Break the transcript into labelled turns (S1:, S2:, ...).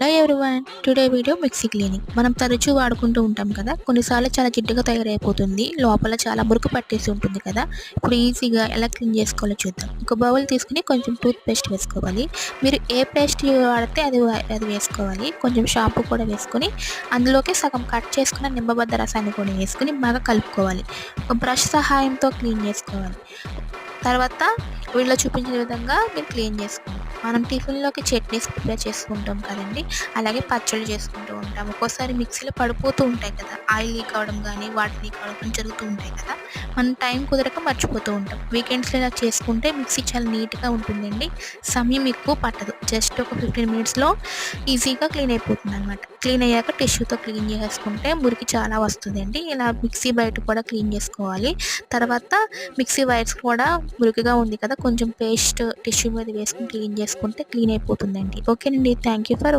S1: Hello everyone today video mixie cleaning మనం తరచూ వాడుకుంటూ ఉంటాం కదా? కొన్నిసార్లు చాలా జిడ్డుగా తయారైపోతుంది. లోపల చాలా మురుకు పట్టేసి ఉంటుంది కదా? ఇప్పుడు ఈజీగా ఎలా క్లీన్ చేసుకోవాలో చూద్దాం. ఒక బౌల్ తీసుకుని కొంచెం టూత్ పేస్ట్ వేసుకోవాలి. మీరు ఏ పేస్ట్ వాడితే అది అది వేసుకోవాలి. కొంచెం షాంపూ కూడా వేసుకొని అందులోకి సగం కట్ చేసుకున్న నిమ్మబద్ద రసాన్ని కూడా వేసుకుని బాగా కలుపుకోవాలి. ఒక బ్రష్ సహాయంతో క్లీన్ చేసుకోవాలి. తర్వాత వీళ్ళలో చూపించిన విధంగా మీరు క్లీన్ చేసుకోండి మనం టిఫిన్లోకి చట్నీస్ ప్రిపేర్ చేసుకుంటాం కదండి. అలాగే పచ్చళ్ళు చేసుకుంటూ ఉంటాం. ఒక్కోసారి మిక్సీలో పడిపోతూ ఉంటాయి కదా. ఆయిల్ లీక్ అవ్వడం కానీ వాటర్ లీక్ అవ్వడం జరుగుతూ ఉంటాయి కదా. మనం టైం కుదరక మర్చిపోతూ ఉంటాం. వీకెండ్స్లో ఇలా చేసుకుంటే మిక్సీ చాలా నీట్గా ఉంటుందండి. సమయం ఎక్కువ పట్టదు. జస్ట్ ఒక ఫిఫ్టీన్ మినిట్స్లో ఈజీగా క్లీన్ అయిపోతుంది అనమాట క్లీన్ అయ్యాక టిష్యూతో క్లీన్ చేసుకుంటే మురికి చాలా వస్తుందండి. ఇలా మిక్సీ బయట కూడా క్లీన్ చేసుకోవాలి. తర్వాత మిక్సీ వైర్స్ కూడా మురికిగా ఉంది కదా. కొంచెం పేస్ట్ టిష్యూ మీద వేసుకుని క్లీన్ చేసుకుంటే క్లీన్ అయిపోతుందండి. ఓకేనండి థ్యాంక్ యూ ఫర్